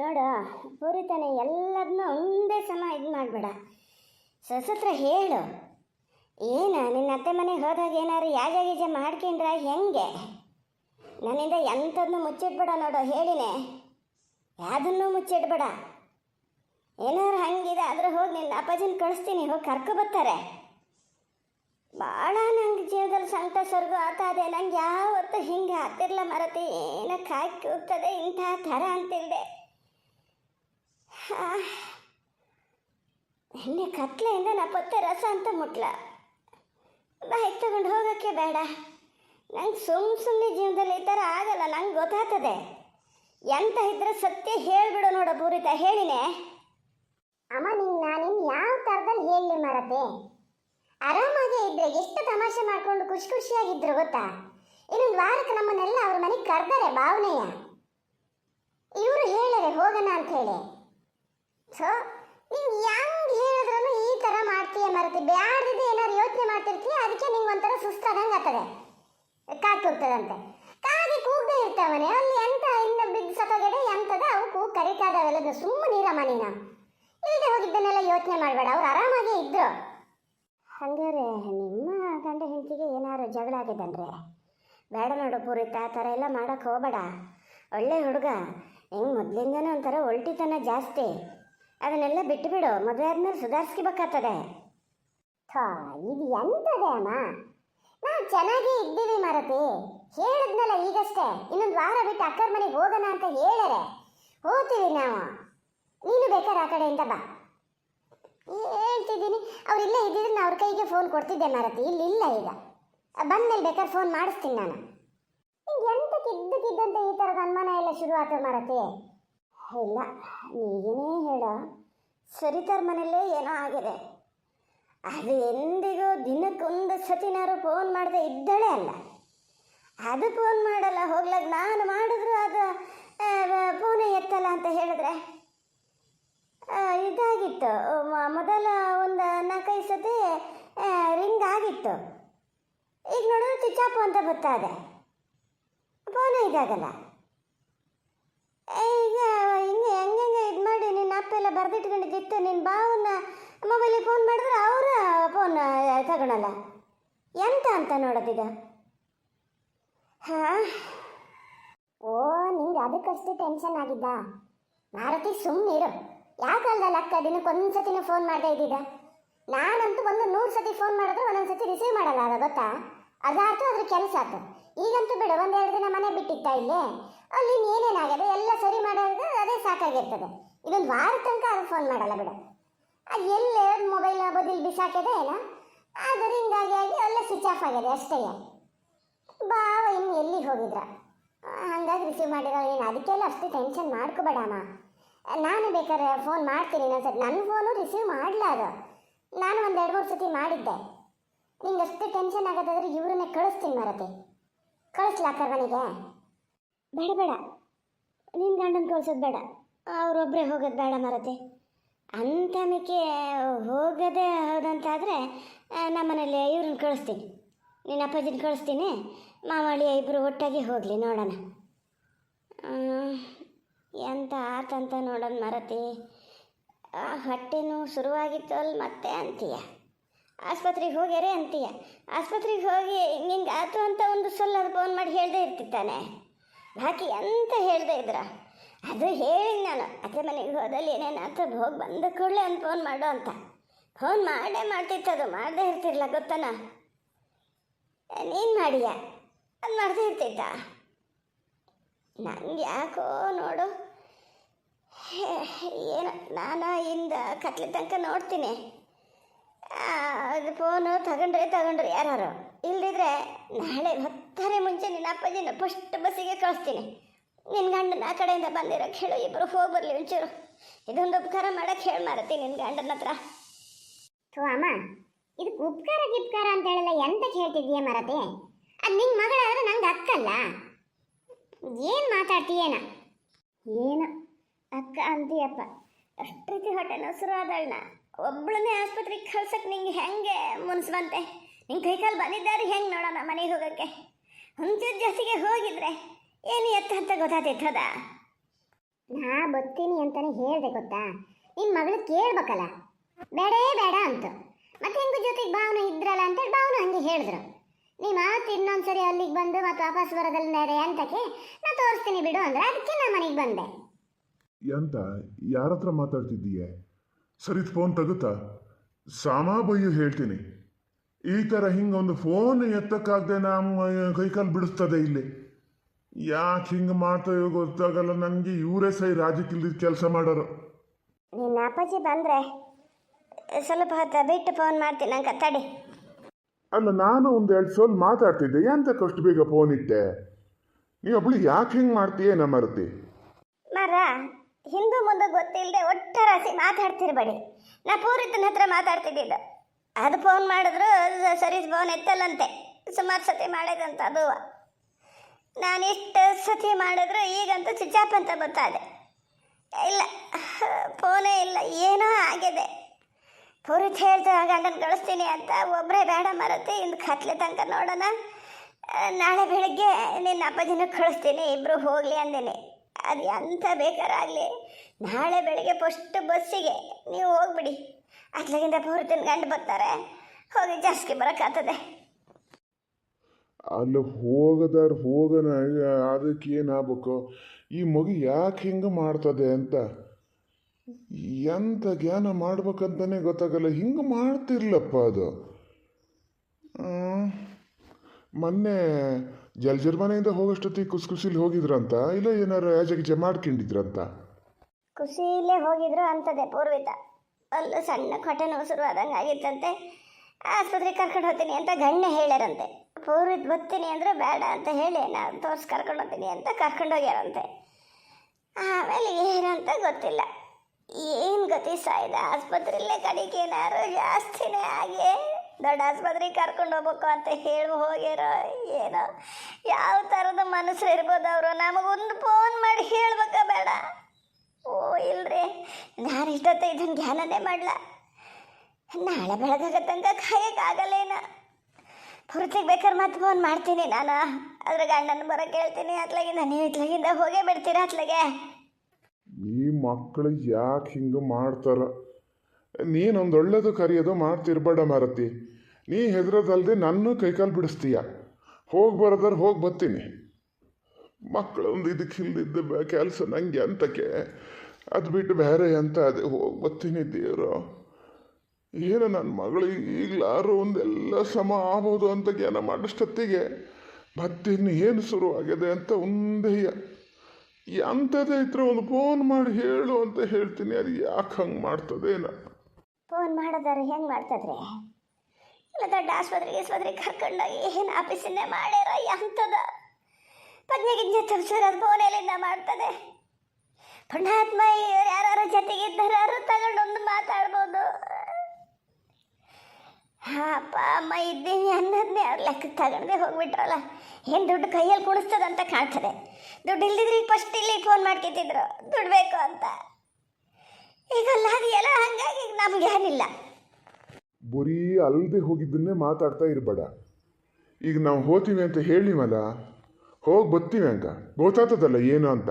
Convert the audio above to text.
ನೋಡು ಪೂರಿತಾನೆ ಎಲ್ಲದನ್ನೂ ಒಂದೇ ಸಮ ಇದು ಮಾಡಬೇಡ. ಸಸತ್ರ ಹೇಳು, ಏನು ನಿನ್ನ ಅತ್ತೆ ಮನೆಗೆ ಹೋದಾಗ ಏನಾದ್ರು ಯಾಜ ಗೀಜ ಮಾಡ್ಕೊಂಡ್ರ ಹೆಂಗೆ? ನನ್ನಿಂದ ಎಂಥದನ್ನು ಮುಚ್ಚಿಟ್ಬೇಡ ನೋಡು, ಹೇಳಿನೆ. ಯಾವುದನ್ನು ಮುಚ್ಚಿಡ್ಬೇಡ. ಏನಾದ್ರು ಹಂಗಿದೆ ಆದ್ರೆ ಹೋಗಿ ನಿನ್ನ ಅಪ್ಪಾಜಿನ ಕಳಿಸ್ತೀನಿ, ಹೋಗಿ ಕರ್ಕೊ ಬರ್ತಾರೆ. ಭಾಳ ನಂಗೆ ಜೀವನದಲ್ಲಿ ಸಂಕಟ ಸ್ವರ್ಗ ಆತಾದೆ ನಂಗೆ ಯಾವತ್ತು ಹಿಂಗೆ ಹತ್ತಿರಲ್ಲ ಮರತಿ. ಏನಕ್ಕೆ ಹಾಕಿ ಹೋಗ್ತದೆ ಇಂಥ ಥರ ಅಂತಿಲ್ದೆ. ನಿನ್ನೆ ಕತ್ಲೆಯಿಂದ ನಾ ಪತ್ತೆ ರಸ ಅಂತ ಮುಟ್ಲ. ಬೈಕ್ ತಗೊಂಡು ಹೋಗೋಕ್ಕೆ ಬೇಡ. ನಂಗೆ ಸುಮ್ಮ ಸುಮ್ಮನೆ ಜೀವನದಲ್ಲಿ ಈ ಥರ ಆಗಲ್ಲ, ನಂಗೆ ಗೊತ್ತಾಗ್ತದೆ. ಎಂತ ಇದ್ರೆ ಸತ್ಯ ಹೇಳಿಬಿಡು ನೋಡು ಪೂರಿತ ಹೇಳಿನೇ. ಅಮ್ಮ, ನೀನು ನಾನಿನ್ ಯಾವ ಥರದಲ್ಲಿ ಹೇಳಿ ಮರತೆ? ಆರಾಮಾಗೇ ಇದ್ರೆ ಎಷ್ಟು ತಮಾಷೆ ಮಾಡ್ಕೊಂಡು ಖುಷಿ ಖುಷಿಯಾಗಿದ್ರು ಗೊತ್ತಾ? ಇನ್ನೊಂದು ವಾರಕ್ಕೆ ನಮ್ಮನ್ನೆಲ್ಲ ಅವ್ರ ಮನೆಗೆ ಕರೆದಾರೆ, ಭಾವನೆಯ. ಇವರು ಹೇಳರೆ, ಹೋಗೋಣ ಅಂತ ಹೇಳಿ. ಸೊ ನೀನು ಹೆಂಗ್ ಹೇಳಿದ್ರೂ ಈ ಥರ ಮಾಡ್ತೀಯ ಮರತಿ? ಬ್ಯಾಡ್ದಿದ್ದು ಏನಾದ್ರು ಯೋಚನೆ ಮಾಡ್ತಿರ್ತೀಯ? ಅದಕ್ಕೆ ನಿಂಗೆ ಒಂಥರ ಸುಸ್ತಾದಂಗೆ ಆಗ್ತದೆ. ಕಾಕ್ ಹೋಗ್ತದಂತೆ. ಕಾಗೆ ಕೂಗದೆ ಇರ್ತಾವನೆ ಅಲ್ಲಿ ಎಂತ ಇನ್ನು ಬಿದ್ದು ಸತ್ತೋಗಿದೆ ಎಂಥದ ಅವು ಕೂಗ್ ಕರಿಕಾದವೆಲ್ಲ ಸುಮ್ಮನೆ ನೀರಮ್ಮ ನೀನು. ಇಲ್ಲದೆ ಹೋಗಿದ್ದನ್ನೆಲ್ಲ ಯೋಚನೆ ಮಾಡಬೇಡ. ಅವ್ರು ಆರಾಮಾಗೇ ಇದ್ರು. ಹಂಗಾರೆ ನಿಮ್ಮ ಗಂಡ ಹೆಂಡತಿಗೆ ಏನಾದ್ರು ಜಗಳ ಆಗಿದ್ದನ್ರೆ ಬೇಡ ನೋಡು ಪೂರಿತ, ಆ ಥರ ಎಲ್ಲ ಮಾಡೋಕೆ ಹೋಗಬೇಡ. ಒಳ್ಳೆ ಹುಡುಗ. ಹೆಂಗೆ ಮೊದಲಿಂದನೂ ಒಂಥರ ಒಲ್ಟಿತನ ಜಾಸ್ತಿ. ಅದನ್ನೆಲ್ಲ ಬಿಟ್ಟುಬಿಡು ಮದುವೆ ಆದ್ಮೇಲೆ ಸುಧಾರಿಸ್ಕೋಬೇಕಾಗ್ತದೆ. ಥಾ, ಇದು ಎಂತದೆ ಅಮ್ಮ? ನಾವು ಚೆನ್ನಾಗೇ ಇದ್ದೀವಿ ಮಾರತಿ. ಹೇಳಿದ್ನಲ್ಲ ಈಗಷ್ಟೇ, ಇನ್ನೊಂದು ವಾರ ಬಿಟ್ಟು ಅಕ್ಕರ ಮನೆಗೆ ಹೋಗೋಣ ಅಂತ ಹೇಳರೆ ಹೋಗ್ತೀವಿ ನಾವು. ನೀನು ಬೇಕಾದ್ರೆ ಆ ಕಡೆಯಿಂದ ಬಾ. ಹೇಳ್ತಿದ್ದೀನಿ. ಅವ್ರು ಇಲ್ಲೇ ಇದ್ದಿದ್ರೆ ನಾನು ಅವ್ರ ಕೈಗೆ ಫೋನ್ ಕೊಡ್ತಿದ್ದೆ ಮಾರತಿ. ಇಲ್ಲಿ ಇಲ್ಲ ಈಗ. ಬಂದ್ಮೇಲೆ ಬೇಕಾದ್ರೆ ಫೋನ್ ಮಾಡಿಸ್ತೀನಿ ನಾನು. ನಿಂಗೆ ಎಂತಕ್ಕೆ ಇದ್ದಕ್ಕಿದ್ದಂತೆ ಈ ಥರದ ಅನುಮಾನ ಎಲ್ಲ ಶುರು ಆಯ್ತು ಮಾರತಿ? ಇಲ್ಲ ನೀನೇ ಹೇಳೋ. ಸರಿತಾರ ಮನೆಯಲ್ಲೇ ಏನೋ ಆಗಿದೆ. ಅದು ಎಂದಿಗೂ ದಿನಕ್ಕೊಂದು ಸತಿನಾರು ಫೋನ್ ಮಾಡದೆ ಇದ್ದಳೇ ಅಲ್ಲ. ಅದು ಫೋನ್ ಮಾಡಲ್ಲ, ಹೋಗ್ಲಾಗ ನಾನು ಮಾಡಿದ್ರು ಅದು ಫೋನೇ ಎತ್ತಲ್ಲ ಅಂತ ಹೇಳಿದ್ರೆ? ಇದಾಗಿತ್ತು. ಮೊದಲ ಒಂದು ನಾಲ್ಕೈದು ಸತಿ ರಿಂಗ್ ಆಗಿತ್ತು. ಈಗ ನೋಡಿದ್ರೆ ಚಿಚ್ಚಾಪು ಅಂತ ಬರ್ತಾದೆ ಫೋನೇ ಇದಾಗಲ್ಲ ಈಗ ಹಿಂಗೆ ಹೆಂಗೆ ಇದು ಮಾಡಿ ನಿನ್ನ ಅಪ್ಪ ಎಲ್ಲ ಬರೆದಿಟ್ಕೊಂಡಿದ್ದಿತ್ತು. ನಿನ್ನ ಬಾವನ್ನ ಮೊಬೈಲಿಗೆ ಫೋನ್ ಮಾಡಿದ್ರೆ ಅವರ ಫೋನ್ ತಗೊಳಲ್ಲ. ಎಂತ ಅಂತ ನೋಡೋದಿದ ಹಾಂ? ಓ, ನಿಂಗೆ ಅದಕ್ಕಷ್ಟು ಟೆನ್ಷನ್ ಆಗಿದ್ದ? ಮಾರುತಿ ಸುಮ್ಮನಿರು ಯಾಕಲ್ದಲ್ಲ ಅಕ್ಕ ದಿನಕ್ಕೆ ಒಂದು ಸತಿನೂ ಫೋನ್ ಮಾಡ್ತಾ ಇದ್ದಿದ್ದ? ನಾನಂತೂ ಒಂದು ನೂರು ಸತಿ ಫೋನ್ ಮಾಡಿದ್ರೆ ಒಂದೊಂದು ಸತಿ ರಿಸೀವ್ ಮಾಡಲ್ಲ, ಅದ ಗೊತ್ತಾ? ಅದಾಯ್ತು, ಅದ್ರ ಕೆಲಸ ಆಯ್ತು. ಈಗಂತೂ ಬಿಡು ಒಂದೆರಡು ದಿನ ಮನೆ ಬಿಟ್ಟಿತ್ತ ಇಲ್ಲೇ? ಅಲ್ಲಿ ಏನೇನಾಗಿದೆ ಎಲ್ಲ ಸರಿ ಮಾಡೋದು ಅದೇ ಸಾಕಾಗಿರ್ತದೆ. ಇದೊಂದು ವಾರ ತನಕ ಅದು ಫೋನ್ ಮಾಡಲ್ಲ ಬಿಡು. ಅದು ಎಲ್ಲೇ ಮೊಬೈಲ್ ಬದಿಲ್ ಬಿಸಾಕಿದೆ ಏನೋ? ಅದು ಹಿಂಗಾಗಿ ಆಗಿ ಸ್ವಿಚ್ ಆಫ್ ಆಗಿದೆ ಅಷ್ಟೇ ಬಾವ ಇನ್ನು ಎಲ್ಲಿ ಹೋಗಿದ್ರ? ಹಂಗಾಗಿ ರಿಸೀವ್ ಮಾಡಿರೋ ನೀನು ಅದಕ್ಕೆಲ್ಲ ಅಷ್ಟು ಟೆನ್ಷನ್ ಮಾಡ್ಕೋಬೇಡಮ್ಮ. ನಾನು ಬೇಕಾದ್ರೆ ಫೋನ್ ಮಾಡ್ತೀನಿ ಇನ್ನೊಂದ್ಸತಿ ನನ್ನ ಫೋನು ರಿಸೀವ್ ಮಾಡಲ ಅದು? ನಾನು ಒಂದು ಎರಡು ಮೂರು ಸತಿ ಮಾಡಿದ್ದೆ. ನಿಂಗೆ ಅಷ್ಟು ಟೆನ್ಷನ್ ಆಗೋದಾದ್ರೆ ಇವ್ರನ್ನೇ ಕಳಿಸ್ತೀನಿ ಮರತಿ. ಕಳಿಸ್ಲಾ ಬೇಡ ಬೇಡ. ನಿನ್ನ ಗಂಡನ ಕಳ್ಸೋದು ಬೇಡ. ಅವರೊಬ್ಬರೇ ಹೋಗೋದು ಬೇಡ ಮರತಿ ಅಂತ ಮಿಕ್ಕಿ ಹೋಗದೆ ಹೋದಂತಾದರೆ ನಮ್ಮನೇಲಿ ಇವ್ರನ್ನ ಕಳಿಸ್ತೀನಿ. ನಿನ್ನ ಅಪ್ಪಾಜಿನ ಕಳಿಸ್ತೀನಿ. ಮಾವಳಿ ಇಬ್ಬರು ಒಟ್ಟಾಗಿ ಹೋಗಲಿ ನೋಡೋಣ. ಎಂತ ಆತಂತ ನೋಡೋಣ ಮರತಿ ಆ, ಹೊಟ್ಟೆ ನೋವು ಶುರುವಾಗಿತ್ತು ಅಲ್ಲಿ ಮತ್ತೆ ಅಂತೀಯ? ಆಸ್ಪತ್ರೆಗೆ ಹೋಗ್ಯಾರೆ ಅಂತೀಯ? ಆಸ್ಪತ್ರೆಗೆ ಹೋಗಿ ಹಿಂಗೆ ಆತು ಅಂತ ಒಂದು ಸಲ ಫೋನ್ ಮಾಡಿ ಹೇಳ್ದೆ ಇರ್ತಿದ್ದಾನೆ ಬಾಕಿ ಅಂತ ಹೇಳ್ದೆ ಇದ್ರ? ಅದು ಹೇಳಿ ನಾನು. ಅತ್ತೆ ಮನೆಗೆ ಹೋದಲ್ಲಿ ಏನೇನು ಆತು ಹೋಗಿ ಬಂದ ಕೂಡಲೇ ಒಂದು ಫೋನ್ ಮಾಡು ಅಂತ. ಫೋನ್ ಮಾಡೇ ಮಾಡ್ತಿತ್ತದು ಮಾಡದೇ ಇರ್ತಿರ್ಲ ಗೊತ್ತಾನ? ನೀನು ಮಾಡಿಯ? ಅದು ಮಾಡದೇ ಇರ್ತಿದ್ದ? ನಂಗೆ ಯಾಕೋ ನೋಡು. ಏನು ನಾನು ಇಂದ ಕತ್ಲೆ ತನಕ ನೋಡ್ತೀನಿ. ಅದು ಫೋನು ತಗೊಂಡ್ರೆ ತಗೊಂಡ್ರೆ ಯಾರು ಇಲ್ದಿದ್ರೆ ನಾಳೆ ಹೊತ್ತಾರೆ ಮುಂಚೆ ನಿನ್ನ ಅಪ್ಪಾಜಿನ ಫಸ್ಟ್ ಬಸ್ಸಿಗೆ ಕಳಿಸ್ತೀನಿ. ನಿನ್ನ ಗಂಡನ ಆ ಕಡೆಯಿಂದ ಬಂದಿರೋ ಹೇಳು ಇಬ್ಬರು ಹೋಗಿ ಬರಲಿ ಒಂಚೂರು. ಇದೊಂದು ಉಪಕಾರ ಮಾಡಕ್ಕೆ ಹೇಳಿ ಮಾರತಿ ನಿನ್ನ ಗಂಡನ ಹತ್ರ. ಥೋ ಅಮ್ಮ ಇದಕ್ಕೆ ಉಪಕಾರ ಗಿಪ್ಕಾರ ಅಂತ ಹೇಳಲ್ಲ ಎಂತಕ್ಕೆ ಹೇಳ್ತಿದೀಯ ಮರತೆ? ಅದು ನಿನ್ನ ಮಗಳಾದ್ರೆ ನಂಗೆ ಅಕ್ಕಲ್ಲ. ಏನು ಮಾತಾಡ್ತೀಯೇನ? ಏನು? ಅಕ್ಕ ಅಂತೀಯಪ್ಪ. ಅಷ್ಟು ರೀತಿ ಹೊಟ್ಟೆ ನಸುರು ಆದಳ್ನ. ಒಬ್ಬಳನ್ನೇ ಆಸ್ಪತ್ರೆಗೆ ಕಳ್ಸಕ್ಕೆ ನಿಂಗೆ ಹೆಂಗೆ ಮುನ್ಸ್ಬಂತೆ ನಿಂಗೆ ಕೈಕಾಲು ಬಂದಿದ್ದಾರೆ ಹೆಂಗೆ ನೋಡೋಣ ಮನೆಗೆ ಹೋಗೋಕ್ಕೆ? ಒಂಚೂರು ಜೊತೆಗೆ ಹೋಗಿದ್ರೆ ಏನು ಎತ್ತ ಅಂತ ಗೊತ್ತಾಗ್ತಿತ್ತದ? ನಾ ಬರ್ತೀನಿ ಅಂತಾನೆ ಹೇಳಿದೆ ಗೊತ್ತಾ? ನಿನ್ನ ಮಗಳು ಕೇಳ್ಬೇಕಲ್ಲ? ಬೇಡೇ ಬೇಡ ಅಂತ. ಮತ್ತೆ ಹೆಂಗ ಜೊತೆಗೆ ಭಾವನ ಇದ್ರಲ್ಲ ಅಂತ ಭಾವನ ಹಂಗೆ ಹೇಳಿದ್ರು. ನೀ ಮಾತು ಇನ್ನೊಂದ್ಸರಿ ಅಲ್ಲಿಗೆ ಬಂದು ಮತ್ತೆ ವಾಪಸ್ ಬರೋದಲ್ಲ ನಡೆ ಅಂತಕ್ಕೆ ನಾ ತೋರಿಸ್ತೀನಿ ಬಿಡು ಅಂದ್ರೆ. ಅದಕ್ಕೆ ನಾ ಮನೆಗೆ ಬಂದೆ. ಎಂತ? ಯಾರ ಹತ್ರ ಮಾತಾಡ್ತಿದ್ದೀಯೆ? ಸರಿ ಫೋನ್ ತಗುತ್ತಾ? ಸಾಮಾ ಬಯ್ಯು ಹೇಳ್ತೀನಿ. ಈ ಥರ ಹಿಂಗೊಂದು ಫೋನ್ ಎತ್ತಕ್ಕಾಗದೆ ನಮ್ಮ ಕೈಕಾಲು ಬಿಡಿಸ್ತದೆ ಇಲ್ಲಿ. ಯಾಕೆ ಹಿಂಗೆ ಮಾಡ್ತೇವೋ ಗೊತ್ತಾಗಲ್ಲ. ನನಗೆ ಇವರೇ ಸೈ ರಾಜಕೀಯದ ಕೆಲಸ ಮಾಡೋರು. ನಿನ್ನ ಅಪ್ಪಾಜಿ ಬಂದ್ರೆ ಸ್ವಲ್ಪ ಹೊತ್ತು ಬಿಟ್ಟು ಫೋನ್ ಮಾಡ್ತೀನಿ. ನಂಗೆ ತಡಿ ಅಲ್ಲ ನಾನು ಒಂದು ಎರಡು ಸೋಲ್ ಮಾತಾಡ್ತಿದ್ದೆ. ಎಂತ ಕಷ್ಟ ಬೇಗ ಫೋನ್ ಇಟ್ಟೆ? ನೀ ಒಬ್ಳು ಯಾಕೆ ಹಿಂಗೆ ಮಾಡ್ತೀಯ ನಮ್ಮ ಮರ ಹಿಂದೂ ಮುಂದೆ ಗೊತ್ತಿಲ್ಲದೆ ಒಟ್ಟರಾಸಿ ಮಾತಾಡ್ತಿರ್ಬೇಡಿ. ನಾ ಪೂರಿತನ ಹತ್ರ ಮಾತಾಡ್ತಿದ್ದಿದ್ದು. ಅದು ಫೋನ್ ಮಾಡಿದ್ರು ಸರಿ ಫೋನ್ ಎತ್ತಲ್ಲಂತೆ. ಸುಮಾರು ಸತಿ ಮಾಡಿದಂತ ಅದು ನಾನು ಇಷ್ಟು ಸತಿ ಮಾಡಿದ್ರು ಈಗಂತೂ ಚಿಚಾಪ್ ಅಂತ ಗೊತ್ತಾದೆ ಇಲ್ಲ ಫೋನೇ ಇಲ್ಲ, ಏನೋ ಆಗಿದೆ. ಪೂರಿತ್ ಹೇಳ್ತಾ ಗಂಡನ ಕಳಿಸ್ತೀನಿ ಅಂತ ಒಬ್ಬರೇ ಬೇಡ ಮರತಿ ಇನ್ನು ಕತ್ಲೆ ತನಕ ನೋಡೋಣ. ನಾಳೆ ಬೆಳಿಗ್ಗೆ ನಿನ್ನ ಅಪ್ಪಾಜಿನ ಕಳಿಸ್ತೀನಿ ಇಬ್ಬರು ಹೋಗಲಿ ಅಂದಿನಿ. ಅದು ಎಂಥ ಬೇಕಾರಾಗಲಿ. ನಾಳೆ ಬೆಳಿಗ್ಗೆ ಫಸ್ಟ್ ಬಸ್ಸಿಗೆ ನೀವು ಹೋಗ್ಬಿಡಿ. ಅದ್ಲಗಿಂತ ಪೂರ್ತಿನ ಗಂಡು ಬರ್ತಾರೆ. ಹೋಗಿ ಜಾಸ್ತಿ ಬರೋಕ್ಕಾಗ್ತದೆ ಅಲ್ಲಿ ಹೋಗದಾರ ಹೋಗನ, ಅದಕ್ಕೆ ಏನಾಗಬೇಕು ಈ ಮಗು ಯಾಕೆ ಹಿಂಗೆ ಮಾಡ್ತದೆ ಅಂತ? ಎಂಥ ಜ್ಞಾನ ಮಾಡ್ಬೇಕಂತಾನೆ ಗೊತ್ತಾಗಲ್ಲ. ಹಿಂಗೆ ಮಾಡ್ತಿರ್ಲಪ್ಪ ಅದು. ಮೊನ್ನೆ ಜಲ್ಜರ್ ಜರ್ಮನಿಯಿಂದ ಹೋಗೋಷ್ಟೊತ್ತಿಗೆ ಕುಸ್ ಕುಸಿಲಿ ಹೋಗಿದ್ರಂತ, ಇಲ್ಲ ಏನಾರು ಮಾಡ್ಕೊಂಡಿದ್ರು ಮಾಡ್ಕೊಂಡಿದ್ರಂತ? ಖುಷಿಲೇ ಹೋಗಿದ್ರು ಅಂತದೆ ಪೂರ್ವಿತ. ಅಲ್ಲೂ ಸಣ್ಣ ಕೊಟ್ಟೆ ನೋವು ಶುರುವಾದಂಗೆ ಆಗಿತ್ತಂತೆ. ಆಸ್ಪತ್ರೆಗೆ ಕರ್ಕೊಂಡು ಹೋಗ್ತೀನಿ ಅಂತ ಗಣ್ಯ ಹೇಳ್ಯಾರಂತೆ. ಪೂರ್ವಿತ್ ಬರ್ತೀನಿ ಅಂದ್ರೆ ಬೇಡ ಅಂತ ಹೇಳಿ, ನಾನು ತೋರ್ಸಿ ಕರ್ಕೊಂಡು ಹೋಗ್ತೀನಿ ಅಂತ ಕರ್ಕೊಂಡು ಹೋಗ್ಯಾರಂತೆ. ಆಮೇಲೆ ಏನಂತ ಗೊತ್ತಿಲ್ಲ. ಏನು ಗತಿ ಸಾಯ್ದ? ಆಸ್ಪತ್ರೆಯಲ್ಲೇ ಕಡೆಗೆ ಏನಾದ್ರು ಜಾಸ್ತಿನೇ ಆಗಿ ದೊಡ್ಡ ಆಸ್ಪತ್ರೆಗೆ ಕರ್ಕೊಂಡು ಹೋಗ್ಬೇಕು ಅಂತ ಹೇಳಿ ಹೋಗ್ಯಾರೋ ಏನೋ ಯಾವ ಥರದ ಮನಸ್ಸು ಇರ್ಬೋದು ಅವರು? ನಮಗೊಂದು ಫೋನ್ ಮಾಡಿ ಹೇಳ್ಬೇಕ ಬೇಡ. ಓ, ಇಲ್ರಿ. ನಾನು ಇಷ್ಟೊತ್ತ ಇದನ್ನು ಧ್ಯಾನನೇ ಮಾಡಲ. ನಾಳೆ ಬೆಳಗಾಗ ತನಕ ಕಾಯಕ್ಕಾಗಲ್ಲೇನ ಪೂರ್ತಿಗೆ ಬೇಕಾದ್ರೆ ಮತ್ತೆ ಫೋನ್ ಮಾಡ್ತೀನಿ ನಾನು. ಅದ್ರ ಗಂಡನ ಬರೋ ಕೇಳ್ತೀನಿ ಅತ್ಲಾಗಿಂದ. ನೀವು ಇತ್ಲಾಗಿಂದ ಹೋಗೇ ಬಿಡ್ತೀರಾ ಅತ್ಲಾಗೆ? ಈ ಮಕ್ಕಳು ಯಾಕೆ ಹಿಂಗೆ ಮಾಡ್ತಾರ? ನೀನೊಂದು ಒಳ್ಳೇದು ಕರೆಯೋದು ಮಾಡ್ತಿರ್ಬೇಡ ಮಾರತಿ. ನೀ ಹೆದರೋದಲ್ಲದೆ ನನ್ನ ಕೈಕಾಲು ಬಿಡಿಸ್ತೀಯ? ಹೋಗಿ ಬರೋದಾರ ಹೋಗಿ ಬರ್ತೀನಿ. ಮಕ್ಕಳೊಂದು ಇದಕ್ಕೆ ಇಲ್ಲದಿದ್ದ ಕೆಲಸ ನನಗೆ ಅಂತಕ್ಕೆ ಅದು ಬಿಟ್ಟು ಬೇರೆ ಅಂತ ಅದೇ ಹೋಗಿ ಬರ್ತೀನಿ ದೇವರು. ಏನು ನನ್ನ ಮಗಳು ಈಗಲಾರು ಒಂದೆಲ್ಲ ಸಮ ಆಗ್ಬೋದು ಅಂತ ಜ್ಞಾನ ಮಾಡೋಷ್ಟೊತ್ತಿಗೆ ಮತ್ತಿನ್ನು ಏನು ಶುರು ಆಗಿದೆ ಅಂತ ಒಂದೇಯ ಎಂಥದೇ ಇದ್ರೆ ಒಂದು ಫೋನ್ ಮಾಡಿ ಹೇಳು ಅಂತ ಹೇಳ್ತೀನಿ. ಅದು ಯಾಕೆ ಹಂಗೆ ಮಾಡ್ತದೇನ. ಫೋನ್ ಮಾಡೋದಾರೆ ಹೆಂಗೆ ಮಾಡ್ತದ್ರಿ? ಇಲ್ಲ, ದೊಡ್ಡ ಆಸ್ಪತ್ರೆಗೆ ಆಸ್ಪತ್ರೆಗೆ ಕರ್ಕೊಂಡೋಗಿ ಏನು ಆಫೀಸನ್ನೇ ಮಾಡ್ಯಾರ ಎಂಥದ ಪದ್ನೆ ಗಿಜ್ಞೆ ತಪ್ಸೋರು ಅದು ಫೋನ್ ಎಲ್ಲಿಂದ ಮಾಡ್ತದೆ. ಪುಣ್ಯಾತ್ಮ ಇವ್ರು ಯಾರು ಜೊತೆಗಿದ್ದಾರು ತಗೊಂಡೊಂದು ಮಾತಾಡ್ಬೋದು. ಹಾ, ಅಪ್ಪ, ಅಮ್ಮ ಇದ್ದೀನಿ ಅನ್ನೋದನ್ನೇ ಅವ್ರ ಲೆಕ್ಕಕ್ಕೆ ತಗೊಂಡೇ ಹೋಗ್ಬಿಟ್ರಲ್ಲ. ಏನು ದುಡ್ಡು ಕೈಯಲ್ಲಿ ಕುಣಿಸ್ತದಂತ ಕಾಣ್ತದೆ. ದುಡ್ಡು ಇಲ್ದಿದ್ರೆ ಈಗ ಫಸ್ಟ್ ಇಲ್ಲಿ ಫೋನ್ ಮಾಡ್ಕೊತಿದ್ರು. ದುಡ್ಡು ಬೇಕು ಅಂತ. ಈಗ ಅಲ್ಲ ಅದು ಎಲ್ಲ ಹಂಗಾಗಿ ಈಗ ನಮ್ಗೆ ಏನಿಲ್ಲ. ಬರೀ ಅಲ್ಲದೆ ಹೋಗಿದ್ದನ್ನೇ ಮಾತಾಡ್ತಾ ಇರಬೇಡ. ಈಗ ನಾವು ಹೋತೀವಿ ಅಂತ ಹೇಳಿವಲ್ಲ, ಹೋಗಿ ಬರ್ತೀವಿ ಅಂತ. ಗೊತ್ತಾಗ್ತದಲ್ಲ ಏನು ಅಂತ?